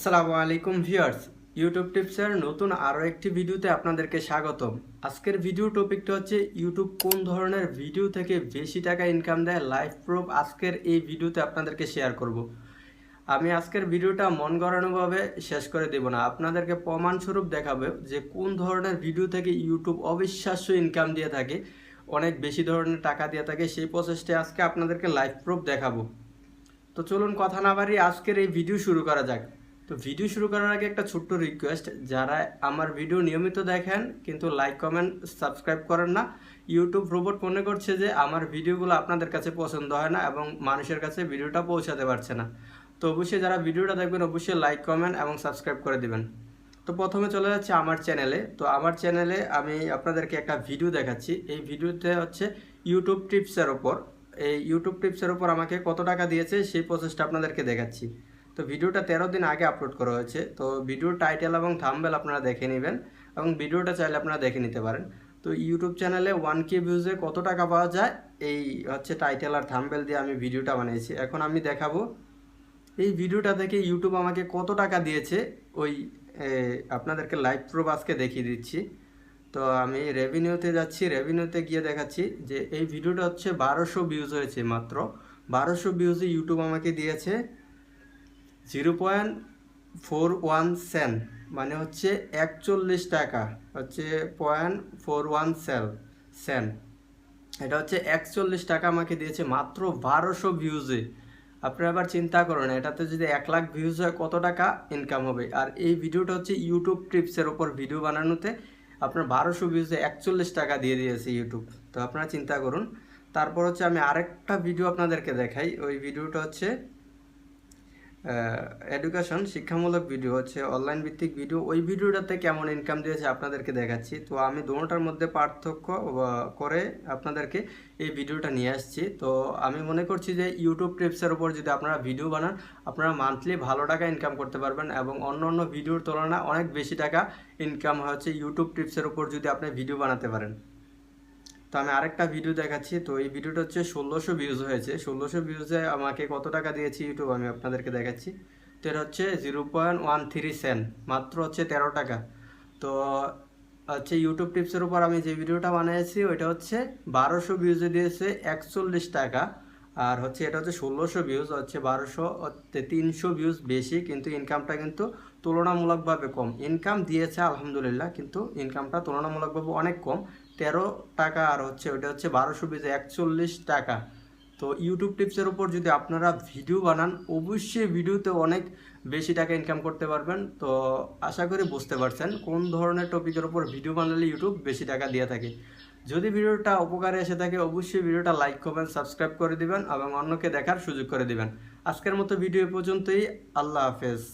আসসালামু আলাইকুম viewers YouTube টিপসের নতুন আরও একটি ভিডিওতে আপনাদেরকে স্বাগতম। আজকের ভিডিও টপিকটা হচ্ছে ইউটিউব কোন ধরনের ভিডিও থেকে বেশি টাকা ইনকাম দেয় লাইভ প্রুফ আজকের এই ভিডিওতে আপনাদেরকে শেয়ার করব। আমি আজকের ভিডিওটা মন গড়ানোভাবে শেষ করে দেব না। আপনাদেরকে প্রমাণস্বরূপ দেখাবে যে কোন ধরনের ভিডিও থেকে ইউটিউব অবিশ্বাস্য ইনকাম দিয়ে থাকে, অনেক বেশি ধরনের টাকা দিয়ে থাকে, সেই প্রসেসটা আজকে আপনাদেরকে লাইভ প্রুফ দেখাবো। তো চলুন কথা না বাড়িয়ে আজকের এই ভিডিও শুরু করা যাক। তো ভিডিও শুরু করার আগে একটা ছোট্ট রিকোয়েস্ট যারা আমার ভিডিও নিয়মিত দেখেন, কিন্তু লাইক কমেন্ট সাবস্ক্রাইব করেন না ইউটিউব রোবট মনে করছে যে আমার ভিডিওগুলো আপনাদের কাছে পছন্দ হয় না এবং মানুষের কাছে ভিডিওটা পৌঁছাতে পারছে না। তো অবশ্যই যারা ভিডিওটা দেখবেন, অবশ্যই লাইক কমেন্ট এবং সাবস্ক্রাইব করে দেবেন। তো প্রথমে চলে যাচ্ছে আমার চ্যানেলে তো আমার চ্যানেলে আমি আপনাদেরকে একটা ভিডিও দেখাচ্ছি। এই ভিডিওতে হচ্ছে ইউটিউব টিপসের ওপর। এই ইউটিউব টিপসের ওপর আমাকে কত টাকা দিয়েছে, সেই প্রসেসটা আপনাদেরকে দেখাচ্ছি। তো ভিডিওটা তেরো দিন আগে আপলোড করা হয়েছে। তো ভিডিওর টাইটেল এবং থাম্বেল আপনারা দেখে নেবেন এবং ভিডিওটা চাইলে আপনারা দেখে নিতে পারেন। তো ইউটিউব চ্যানেলে ওয়ান কে ভিউজে কত টাকা পাওয়া যায়? এই হচ্ছে টাইটেল আর থাম্বেল দিয়ে আমি ভিডিওটা বানিয়েছি। এখন আমি দেখাবো, এই ভিডিওটা থেকে ইউটিউব আমাকে কত টাকা দিয়েছে? ওই আপনাদেরকে লাইভ প্রুফ আজকে দেখিয়ে দিচ্ছি। তো আমি রেভিনিউতে যাচ্ছি রেভিনিউতে গিয়ে দেখাচ্ছি যে এই ভিডিওটা হচ্ছে বারোশো ভিউজ হয়েছে মাত্র। বারোশো ভিউজে ইউটিউব আমাকে দিয়েছে। Zero point four one cent মানে হচ্ছে একচল্লিশ টাকা, হচ্ছে পয়েন্ট ফোর ওয়ান সেল সেন এটা হচ্ছে একচল্লিশ টাকা আমাকে দিয়েছে মাত্র বারোশো ভিউজে আপনারা আবার চিন্তা করুন, এটাতে যদি এক লাখ ভিউজ হয়, কত টাকা ইনকাম হবে? আর এই ভিডিওটা হচ্ছে ইউটিউব ট্রিপসের ওপর ভিডিও বানানোতে আপনার বারোশো ভিউজে একচল্লিশ টাকা দিয়ে দিয়েছে ইউটিউব তো আপনারা চিন্তা করুন। তারপর হচ্ছে আমি আরেকটা ভিডিও আপনাদেরকে দেখাই। ওই ভিডিওটা হচ্ছে এডুকেশন শিক্ষামূলক ভিডিও হচ্ছে অনলাইন ভিত্তিক ভিডিও ওই ভিডিওটাতে কেমন ইনকাম দিয়েছে আপনাদেরকে দেখাচ্ছি। তো আমি দুটোটার মধ্যে পার্থক্য করে আপনাদেরকে এই ভিডিওটা নিয়ে আসছি। তো আমি মনে করছি যে ইউটিউব টিপসের উপর যদি আপনারা ভিডিও বানান, আপনারা মান্থলি ভালো টাকা ইনকাম করতে পারবেন এবং অন্য অন্য ভিডিওর তুলনায় অনেক বেশি টাকা ইনকাম হচ্ছে ইউটিউব টিপসের উপর যদি আপনি ভিডিও বানাতে পারেন। তো আমি আরেকটা ভিডিও দেখাচ্ছি। তো এই ভিডিওটা হচ্ছে ষোলোশো ভিউজ হয়েছে। ষোলোশো ভিউজে আমাকে কত টাকা দিয়েছে ইউটিউব আমি আপনাদেরকে দেখাচ্ছি। তো এটা হচ্ছে zero point one three cent মাত্র হচ্ছে তেরো টাকা। তো হচ্ছে ইউটিউব টিপসের উপর আমি যে ভিডিওটা বানিয়েছি, ওইটা হচ্ছে বারোশো ভিউজে দিয়েছে একচল্লিশ টাকা। আর হচ্ছে এটা হচ্ছে ষোলোশো ভিউজ হচ্ছে বারোশো তিনশো ভিউজ বেশি, কিন্তু ইনকামটা কিন্তু তুলনামূলকভাবে কম। ইনকাম দিয়েছে আলহামদুলিল্লাহ, কিন্তু ইনকামটা তুলনামূলকভাবে অনেক কম। তেরো টাকা আর হচ্ছে ওইটা হচ্ছে বারোশো ভিউজে একচল্লিশ টাকা। তো ইউটিউব টিপসের উপর যদি আপনারা ভিডিও বানান, অবশ্যই ভিডিওতে অনেক বেশি টাকা ইনকাম করতে পারবেন। তো আশা করি বুঝতে পারছেন কোন ধরনের টপিকের উপর ভিডিও বানালে ইউটিউব বেশি টাকা দিয়ে থাকে। যদি ভিডিওটা উপকারে এসে থাকে, অবশ্যই ভিডিওটা লাইক করবেন সাবস্ক্রাইব করে দিবেন এবং অন্যকে দেখার সুযোগ করে দিবেন। আজকের মতো ভিডিও পর্যন্তই। আল্লাহ হাফেজ।